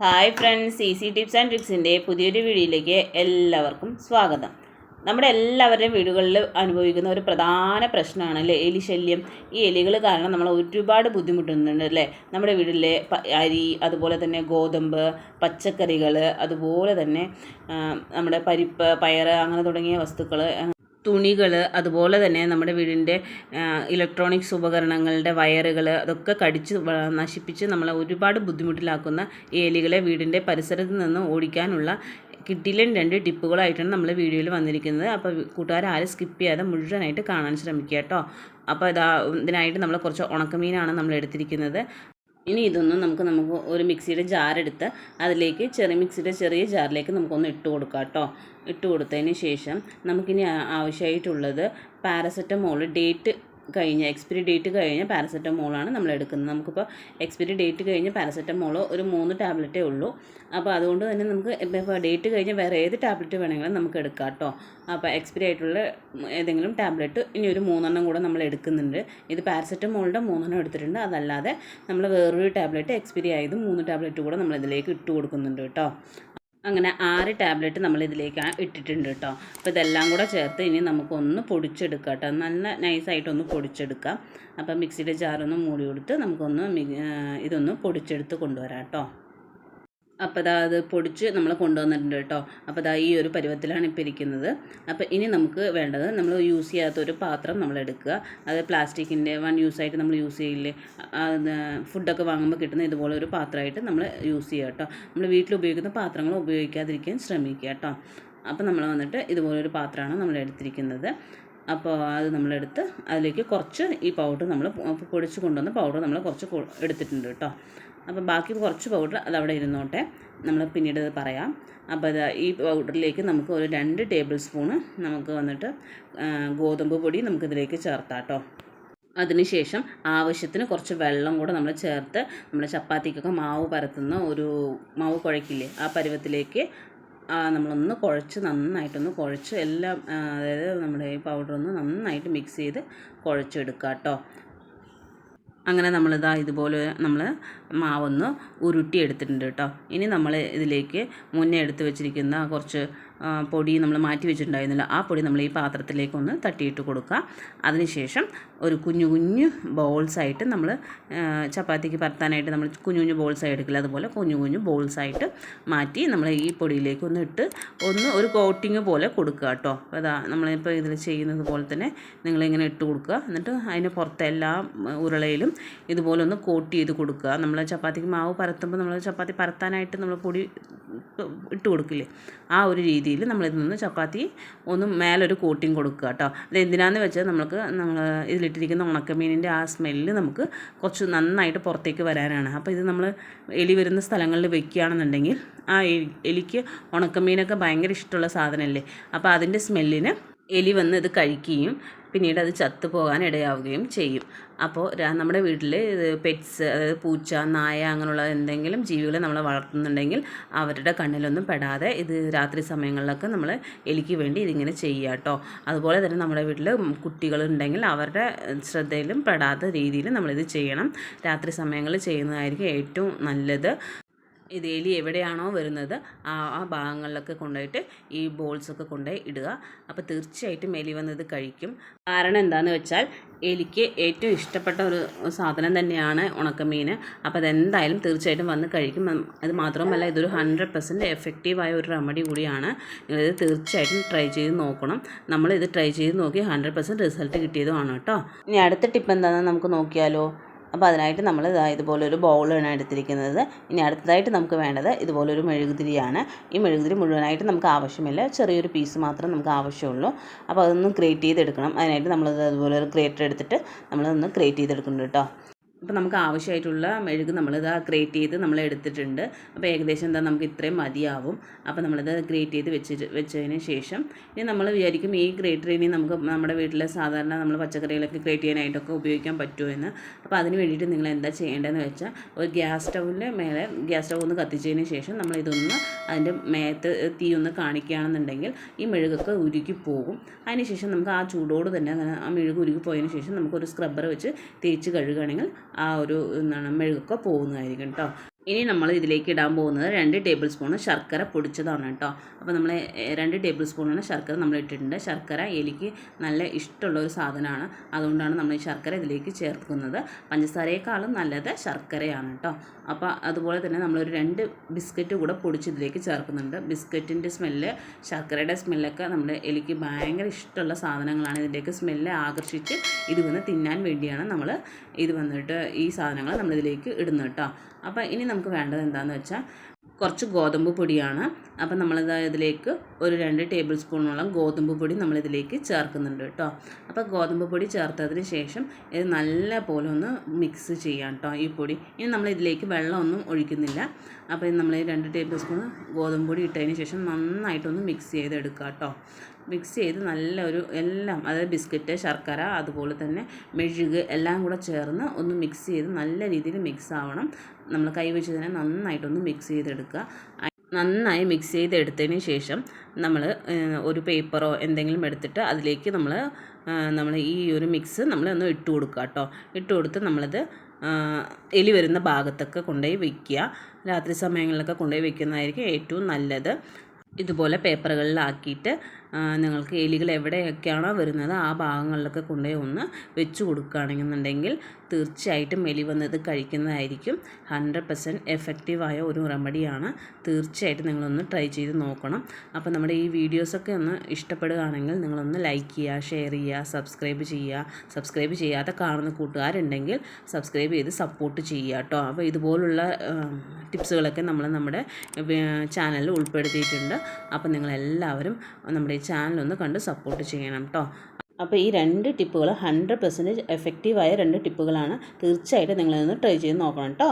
Hi friends easy tips and ട്രിക്സിന്റെ പുതിയൊരു വീഡിയോയിലേക്ക് എല്ലാവർക്കും സ്വാഗതം. നമ്മുടെ എല്ലാവരുടെയും വീടുകളിൽ അനുഭവിക്കുന്ന ഒരു പ്രധാന പ്രശ്നമാണ് അല്ലേ? എലി ശല്യം. ഈ എലികൾ കാരണം നമ്മൾ ഒരുപാട് ബുദ്ധിമുട്ടുന്നുണ്ട് അല്ലേ? നമ്മുടെ വീട്ടിലെ അരി അതുപോലെ തന്നെ ഗോതമ്പ് പച്ചക്കറികൾ അതുപോലെ തന്നെ നമ്മുടെ പരിപ്പ് പയർ അങ്ങനെ തുടങ്ങിയ വസ്തുക്കൾ തുണികൾ അതുപോലെ തന്നെ നമ്മുടെ വീടിന്റെ ഇലക്ട്രോണിക്സ് ഉപകരണങ്ങളുടെ വയറുകൾ അതൊക്കെ കടിച്ച് നശിപ്പിച്ച് നമ്മളെ ഒരുപാട് ബുദ്ധിമുട്ടിലാക്കുന്ന ഏലികളെ വീടിന്റെ പരിസരത്ത് നിന്ന് ഓടിക്കാനുള്ള കിട്ടിയിലും രണ്ട് ടിപ്പുകളായിട്ടാണ് നമ്മൾ വീഡിയോയിൽ വന്നിരിക്കുന്നത്. അപ്പോൾ കൂട്ടുകാർ ആരും സ്കിപ്പ് ചെയ്യാതെ മുഴുവനായിട്ട് കാണാൻ ശ്രമിക്കുക കേട്ടോ. അപ്പോൾ ഇതാ ഇതിനായിട്ട് നമ്മൾ കുറച്ച് ഉണക്കമീനാണ് നമ്മൾ എടുത്തിരിക്കുന്നത്. ഇനി ഇതൊന്നും നമുക്ക് നമുക്ക് ഒരു മിക്സിയുടെ ജാറെടുത്ത് അതിലേക്ക് ചെറിയ മിക്സിയുടെ ചെറിയ ജാറിലേക്ക് നമുക്കൊന്ന് ഇട്ട് കൊടുക്കാം കേട്ടോ. ഇട്ട് കൊടുത്തതിന് ശേഷം നമുക്കിനി ആവശ്യമായിട്ടുള്ളത് പാരസെറ്റമോൾ ഡേറ്റ് കഴിഞ്ഞ എക്സ്പിരി ഡേറ്റ് കഴിഞ്ഞ പാരസെറ്റമോളാണ് നമ്മൾ എടുക്കുന്നത്. നമുക്കിപ്പോൾ എക്സ്പിരി ഡേറ്റ് കഴിഞ്ഞ പാരസെറ്റമോൾ ഒരു മൂന്ന് ടാബ്ലറ്റേ ഉള്ളൂ. അപ്പോൾ അതുകൊണ്ട് തന്നെ നമുക്ക് ഇപ്പോൾ ഡേറ്റ് കഴിഞ്ഞ വേറെ ഏത് ടാബ്ലറ്റ് വേണമെങ്കിലും നമുക്ക് എടുക്കാം കേട്ടോ. അപ്പോൾ എക്സ്പിരി ആയിട്ടുള്ള ഏതെങ്കിലും ടാബ്ലറ്റ് ഇനി ഒരു മൂന്നെണ്ണം കൂടെ നമ്മൾ എടുക്കുന്നുണ്ട്. ഇത് പാരസെറ്റമോളിന്റെ മൂന്നെണ്ണം എടുത്തിട്ടുണ്ട്. അതല്ലാതെ നമ്മൾ വേറൊരു ടാബ്ലറ്റ് എക്സ്പിരി ആയതും മൂന്ന് ടാബ്ലറ്റ് കൂടെ നമ്മൾ ഇതിലേക്ക് ഇട്ട് കൊടുക്കുന്നുണ്ട് കേട്ടോ. അങ്ങനെ ആറ് ടാബ്ലറ്റ് നമ്മൾ ഇതിലേക്ക് ഇട്ടിട്ടുണ്ട് കേട്ടോ അപ്പോൾ ഇതെല്ലാം കൂടെ ചേർത്ത് ഇനി നമുക്കൊന്ന് പൊടിച്ചെടുക്കാം കേട്ടോ നല്ല നൈസായിട്ടൊന്ന് പൊടിച്ചെടുക്കാം. അപ്പോൾ മിക്സിയുടെ ജാറൊന്ന് മൂടി കൊടുത്ത് നമുക്കൊന്ന് ഇതൊന്ന് പൊടിച്ചെടുത്ത് കൊണ്ടുവരാം കേട്ടോ അപ്പോൾ ഇതാ അത് പൊടിച്ച് നമ്മൾ കൊണ്ടുവന്നിട്ടുണ്ട് കേട്ടോ. അപ്പോൾ ഇതാ ഈ ഒരു പരുവത്തിലാണ് ഇപ്പോൾ ഇരിക്കുന്നത്. അപ്പോൾ ഇനി നമുക്ക് വേണ്ടത് നമ്മൾ യൂസ് ചെയ്യാത്ത ഒരു പാത്രം നമ്മൾ എടുക്കുക. അത് പ്ലാസ്റ്റിക്കിന്റെ വൺ യൂസ് ആയിട്ട് നമ്മൾ യൂസ് ചെയ്യില്ലേ? ഫുഡൊക്കെ വാങ്ങുമ്പോൾ കിട്ടുന്ന ഇതുപോലെ ഒരു പാത്രമായിട്ട് നമ്മൾ യൂസ് ചെയ്യുക കേട്ടോ. നമ്മൾ വീട്ടിൽ ഉപയോഗിക്കുന്ന പാത്രങ്ങൾ ഉപയോഗിക്കാതിരിക്കാൻ ശ്രമിക്കുക കേട്ടോ. അപ്പോൾ നമ്മൾ വന്നിട്ട് ഇതുപോലൊരു പാത്രമാണ് നമ്മൾ എടുത്തിരിക്കുന്നത്. അപ്പോൾ അത് നമ്മളെടുത്ത് അതിലേക്ക് കുറച്ച് ഈ പൗഡർ നമ്മൾ പൊടിച്ച് കൊണ്ടുവന്ന പൗഡർ നമ്മൾ കുറച്ച് എടുത്തിട്ടുണ്ട് കേട്ടോ. അപ്പോൾ ബാക്കി കുറച്ച് പൗഡർ അതവിടെ ഇരുന്നോട്ടെ. നമ്മൾ പിന്നീട് അത് പറയാം. അപ്പോൾ ഇത് ഈ പൗഡറിലേക്ക് നമുക്ക് ഒരു രണ്ട് ടേബിൾ സ്പൂണ് നമുക്ക് വന്നിട്ട് ഗോതമ്പ് പൊടി നമുക്കിതിലേക്ക് ചേർത്താം കേട്ടോ. അതിനുശേഷം ആവശ്യത്തിന് കുറച്ച് വെള്ളം കൂടെ നമ്മൾ ചേർത്ത് നമ്മൾ ചപ്പാത്തിക്കൊക്കെ മാവ് പരത്തുന്ന ഒരു മാവ് കുഴക്കില്ലേ ആ പരുവത്തിലേക്ക് നമ്മളൊന്ന് കുഴച്ച് നന്നായിട്ടൊന്ന് കുഴച്ച് എല്ലാം അതായത് നമ്മുടെ ഈ പൗഡറൊന്ന് നന്നായിട്ട് മിക്സ് ചെയ്ത് കുഴച്ചെടുക്കുക കേട്ടോ. അങ്ങനെ നമ്മളിതാ ഇതുപോലെ നമ്മൾ മാവൊന്ന് ഉരുട്ടി എടുത്തിട്ടുണ്ട് കേട്ടോ. ഇനി നമ്മൾ ഇതിലേക്ക് മുന്നേ എടുത്ത് വെച്ചിരിക്കുന്ന കുറച്ച് പൊടി നമ്മൾ മാറ്റി വെച്ചിട്ടുണ്ടായിരുന്നില്ല. ആ പൊടി നമ്മൾ ഈ പാത്രത്തിലേക്കൊന്ന് തട്ടിയിട്ട് കൊടുക്കുക. അതിനുശേഷം ഒരു കുഞ്ഞു കുഞ്ഞു ബോൾസായിട്ട് നമ്മൾ ചപ്പാത്തിക്ക് പരത്താനായിട്ട് നമ്മൾ കുഞ്ഞു കുഞ്ഞു ബോൾസായി എടുക്കില്ല. അതുപോലെ കുഞ്ഞു കുഞ്ഞു ബോൾസായിട്ട് മാറ്റി നമ്മൾ ഈ പൊടിയിലേക്ക് ഒന്ന് ഇട്ട് ഒന്ന് ഒരു കോട്ടിങ് പോലെ കൊടുക്കുക കേട്ടോ. അപ്പോൾ അതാ നമ്മളിപ്പോൾ ഇതിൽ ചെയ്യുന്നത് പോലെ തന്നെ നിങ്ങളിങ്ങനെ ഇട്ട് കൊടുക്കുക. എന്നിട്ട് അതിന് പുറത്തെ എല്ലാ ഉരുളയിലും ഇതുപോലെ ഒന്ന് കോട്ട് ചെയ്ത് കൊടുക്കുക. നമ്മൾ ചപ്പാത്തിക്ക് മാവ് പരത്തുമ്പോൾ നമ്മൾ ചപ്പാത്തി പരത്താനായിട്ട് നമ്മൾ പൊടി ഇട്ട് കൊടുക്കില്ലേ? ആ ഒരു രീതിയിൽ നമ്മളിതിൽ നിന്ന് ചപ്പാത്തി ഒന്ന് മേലൊരു കോട്ടിങ് കൊടുക്കുക കേട്ടോ. അത് എന്തിനാന്ന് വെച്ചാൽ നമുക്ക് നമ്മൾ ഇതിലിട്ടിരിക്കുന്ന ഉണക്കമീനിന്റെ ആ സ്മെല്ല് നമുക്ക് കുറച്ച് നന്നായിട്ട് പുറത്തേക്ക് വരാനാണ്. അപ്പോൾ ഇത് നമ്മൾ എലി വരുന്ന സ്ഥലങ്ങളിൽ വെക്കുകയാണെന്നുണ്ടെങ്കിൽ ആ എലി എലിക്ക് ഉണക്കമീനൊക്കെ ഭയങ്കര ഇഷ്ടമുള്ള സാധനമല്ലേ? അപ്പോൾ അതിന്റെ സ്മെല്ലിന് എലി വന്ന് ഇത് കഴിക്കുകയും പിന്നീട് അത് ചത്തു പോകാൻ ഇടയാവുകയും ചെയ്യും. അപ്പോൾ നമ്മുടെ വീട്ടിൽ പെറ്റ്സ് അതായത് പൂച്ച നായ അങ്ങനെയുള്ള എന്തെങ്കിലും ജീവികളെ നമ്മൾ വളർത്തുന്നുണ്ടെങ്കിൽ അവരുടെ കണ്ണിലൊന്നും പെടാതെ ഇത് രാത്രി സമയങ്ങളിലൊക്കെ നമ്മൾ എലിക്ക് വേണ്ടി ഇതിങ്ങനെ ചെയ്യുക കേട്ടോ അതുപോലെ തന്നെ നമ്മുടെ വീട്ടിൽ കുട്ടികളുണ്ടെങ്കിൽ അവരുടെ ശ്രദ്ധയിലും പെടാത്ത രീതിയിൽ നമ്മളിത് ചെയ്യണം. രാത്രി സമയങ്ങളിൽ ചെയ്യുന്നതായിരിക്കും ഏറ്റവും നല്ലത്. ഇത് എലി എവിടെയാണോ വരുന്നത് ആ ആ ഭാഗങ്ങളിലൊക്കെ കൊണ്ടുപോയിട്ട് ഈ ബോൾസൊക്കെ കൊണ്ടുപോയി ഇടുക. അപ്പോൾ തീർച്ചയായിട്ടും എലി വന്നത് കഴിക്കും. കാരണം എന്താണെന്ന് വെച്ചാൽ എലിക്ക് ഏറ്റവും ഇഷ്ടപ്പെട്ട ഒരു സാധനം തന്നെയാണ് ഉണക്കമീൻ. അപ്പോൾ അതെന്തായാലും തീർച്ചയായിട്ടും വന്ന് കഴിക്കും. അത് മാത്രമല്ല ഇതൊരു ഹൺഡ്രഡ് പെർസെന്റ് എഫക്റ്റീവായ ഒരു റെമഡി കൂടിയാണ്. നിങ്ങളിത് തീർച്ചയായിട്ടും ട്രൈ ചെയ്ത് നോക്കണം. നമ്മളിത് ട്രൈ ചെയ്ത് നോക്കി ഹൺഡ്രഡ് പെർസെന്റ് റിസൾട്ട് കിട്ടിയതുമാണ് കേട്ടോ. ഇനി അടുത്ത ടിപ്പ് എന്താണെന്ന് നമുക്ക് നോക്കിയാലോ? അപ്പോൾ അതിനായിട്ട് നമ്മൾ ഇതാ ഇതുപോലൊരു ബൗളാണ് എടുത്തിരിക്കുന്നത്. ഇനി അടുത്തതായിട്ട് നമുക്ക് വേണ്ടത് ഇതുപോലൊരു മെഴുകുതിരിയാണ്. ഈ മെഴുകുതിരി മുഴുവനായിട്ട് നമുക്ക് ആവശ്യമില്ല. ചെറിയൊരു പീസ് മാത്രം നമുക്ക് ആവശ്യമുള്ളൂ. അപ്പോൾ അതൊന്ന് ക്രിയേറ്റ് ചെയ്തെടുക്കണം. അതിനായിട്ട് നമ്മൾ അതുപോലെ ഒരു ഗ്രേറ്റർ എടുത്തിട്ട് നമ്മളതൊന്ന് ക്രിയേറ്റ് ചെയ്തെടുക്കുന്നുണ്ട് കേട്ടോ. അപ്പോൾ നമുക്ക് ആവശ്യമായിട്ടുള്ള മെഴുക് നമ്മളിത് ഗ്രേറ്റ് ചെയ്ത് നമ്മൾ എടുത്തിട്ടുണ്ട്. അപ്പോൾ ഏകദേശം എന്താ നമുക്ക് ഇത്രയും മതിയാവും. അപ്പോൾ നമ്മളിത് ഗ്രേറ്റ് ചെയ്ത് വെച്ച് വെച്ചതിന് ശേഷം ഇനി നമ്മൾ വിചാരിക്കും ഈ ഗ്രേറ്റർ ഇനി നമുക്ക് നമ്മുടെ വീട്ടിലെ സാധാരണ നമ്മൾ പച്ചക്കറികളൊക്കെ ഗ്രേറ്റ് ചെയ്യാനായിട്ടൊക്കെ ഉപയോഗിക്കാൻ പറ്റുമോ എന്ന് അപ്പോൾ അതിന് വേണ്ടിയിട്ട് നിങ്ങൾ എന്താ ചെയ്യേണ്ടതെന്ന് വെച്ചാൽ ഒരു ഗ്യാസ് സ്റ്റൗവിന്റെ മേലെ ഗ്യാസ് സ്റ്റൗ ഒന്ന് കത്തിച്ചതിന് ശേഷം നമ്മൾ ഇതൊന്ന് അതിന്റെ മേത്ത് തീ ഒന്ന് കാണിക്കുകയാണെന്നുണ്ടെങ്കിൽ ഈ മെഴുകൊക്കെ ഉരുക്കി പോകും. അതിന് ശേഷം നമുക്ക് ആ ചൂടോട് തന്നെ ആ മെഴുക് ഉരുക്കി പോയതിന് ശേഷം നമുക്കൊരു സ്ക്രബ്ബർ വെച്ച് തേച്ച് കഴുകുകയാണെങ്കിൽ ആ ഒരു എന്താണ് മെഴുകൊക്കെ പോകുന്നതായിരിക്കും കേട്ടോ. ഇനി നമ്മൾ ഇതിലേക്ക് ഇടാൻ പോകുന്നത് രണ്ട് ടേബിൾ സ്പൂൺ ശർക്കര പൊടിച്ചതാണ് കേട്ടോ. അപ്പോൾ നമ്മൾ രണ്ട് ടേബിൾ സ്പൂണാണ് ശർക്കര നമ്മൾ ഇട്ടിട്ടുണ്ട്. ശർക്കര എലിക്ക് നല്ല ഇഷ്ടമുള്ള ഒരു സാധനമാണ്. അതുകൊണ്ടാണ് നമ്മൾ ഈ ശർക്കര ഇതിലേക്ക് ചേർക്കുന്നത്. പഞ്ചസാരയേക്കാളും നല്ലത് ശർക്കരയാണ് കേട്ടോ. അപ്പോൾ അതുപോലെ തന്നെ നമ്മളൊരു രണ്ട് ബിസ്ക്കറ്റ് കൂടെ പൊടിച്ച് ഇതിലേക്ക് ചേർക്കുന്നുണ്ട്. ബിസ്ക്കറ്റിന്റെ സ്മെല്ല് ശർക്കരയുടെ സ്മെല്ലൊക്കെ നമ്മുടെ എലിക്ക് ഭയങ്കര ഇഷ്ടമുള്ള സാധനങ്ങളാണ്. ഇതിന്റെയൊക്കെ സ്മെല്ല് ആകർഷിച്ച് ഇത് വന്ന് തിന്നാൻ വേണ്ടിയാണ് നമ്മൾ ഇത് വന്നിട്ട് ഈ സാധനങ്ങൾ നമ്മളിതിലേക്ക് ഇടുന്നത് കേട്ടോ. അപ്പോൾ ഇനി നമുക്ക് വേണ്ടത് എന്താണെന്ന് വെച്ചാൽ കുറച്ച് ഗോതമ്പ് പൊടിയാണ്. അപ്പം നമ്മളിത് ഇതിലേക്ക് ഒരു രണ്ട് ടേബിൾ സ്പൂണോളം ഗോതമ്പ് പൊടി നമ്മളിതിലേക്ക് ചേർക്കുന്നുണ്ട് കേട്ടോ. അപ്പോൾ ഗോതമ്പ് പൊടി ചേർത്തതിന് ശേഷം ഇത് നല്ല പോലെ ഒന്ന് മിക്സ് ചെയ്യാം കേട്ടോ ഈ പൊടി. ഇനി നമ്മൾ ഇതിലേക്ക് വെള്ളമൊന്നും ഒഴിക്കുന്നില്ല. അപ്പോൾ നമ്മൾ രണ്ട് ടേബിൾ സ്പൂൺ ഗോതമ്പ് പൊടി ഇട്ടതിന് ശേഷം നന്നായിട്ടൊന്ന് മിക്സ് ചെയ്തെടുക്കുക കേട്ടോ. മിക്സ് ചെയ്ത് നല്ല ഒരു എല്ലാം അതായത് ബിസ്ക്കറ്റ് ശർക്കര അതുപോലെ തന്നെ മെഴുക് എല്ലാം കൂടെ ചേർന്ന് ഒന്ന് മിക്സ് ചെയ്ത് നല്ല രീതിയിൽ മിക്സ് ആവണം നമ്മൾ കൈവച്ച് തന്നെ നന്നായിട്ടൊന്ന് മിക്സ് ചെയ്തെടുക്കുക നന്നായി മിക്സ് ചെയ്തെടുത്തതിന് ശേഷം നമ്മൾ ഒരു പേപ്പറോ എന്തെങ്കിലും എടുത്തിട്ട് അതിലേക്ക് നമ്മൾ നമ്മൾ ഈ ഒരു മിക്സ് നമ്മൾ ഒന്ന് ഇട്ട് കൊടുക്കുക കേട്ടോ. ഇട്ട് കൊടുത്ത് നമ്മളത് എലി വരുന്ന ഭാഗത്തൊക്കെ കൊണ്ടുപോയി വയ്ക്കുക രാത്രി സമയങ്ങളിലൊക്കെ കൊണ്ടുപോയി വയ്ക്കുന്നതായിരിക്കും ഏറ്റവും നല്ലത്. ഇതുപോലെ പേപ്പറുകളിലാക്കിയിട്ട് നിങ്ങൾക്ക് എലികൾ എവിടെയൊക്കെയാണോ വരുന്നത് ആ ഭാഗങ്ങളിലൊക്കെ കൊണ്ടുപോയി ഒന്ന് വെച്ച് കൊടുക്കുകയാണെന്നുണ്ടെങ്കിൽ തീർച്ചയായിട്ടും എലി വന്നത് കഴിക്കുന്നതായിരിക്കും. ഹൺഡ്രഡ് പെർസെന്റ് എഫക്റ്റീവായ ഒരു റെമഡിയാണ്. തീർച്ചയായിട്ടും നിങ്ങളൊന്ന് ട്രൈ ചെയ്ത് നോക്കണം. അപ്പോൾ നമ്മുടെ ഈ വീഡിയോസൊക്കെ ഒന്ന് ഇഷ്ടപ്പെടുകയാണെങ്കിൽ നിങ്ങളൊന്ന് ലൈക്ക് ചെയ്യുക ഷെയർ ചെയ്യുക സബ്സ്ക്രൈബ് ചെയ്യുക. സബ്സ്ക്രൈബ് ചെയ്യാതെ കാണുന്ന കൂട്ടുകാരുണ്ടെങ്കിൽ സബ്സ്ക്രൈബ് ചെയ്ത് സപ്പോർട്ട് ചെയ്യുക കേട്ടോ. അപ്പോൾ ഇതുപോലുള്ള ടിപ്സുകളൊക്കെ നമ്മൾ നമ്മുടെ ചാനലിൽ ഉൾപ്പെടുത്തിയിട്ടുണ്ട്. അപ്പോൾ നിങ്ങളെല്ലാവരും നമ്മുടെ ചാനലൊന്ന് കണ്ട് സപ്പോർട്ട് ചെയ്യണം കേട്ടോ അപ്പോൾ ഈ രണ്ട് ടിപ്പുകൾ ഹൺഡ്രഡ് പെർസെന്റേജ് എഫക്റ്റീവായ രണ്ട് ടിപ്പുകളാണ് തീർച്ചയായിട്ടും നിങ്ങളിതൊന്ന് ട്രൈ ചെയ്ത് നോക്കണം കേട്ടോ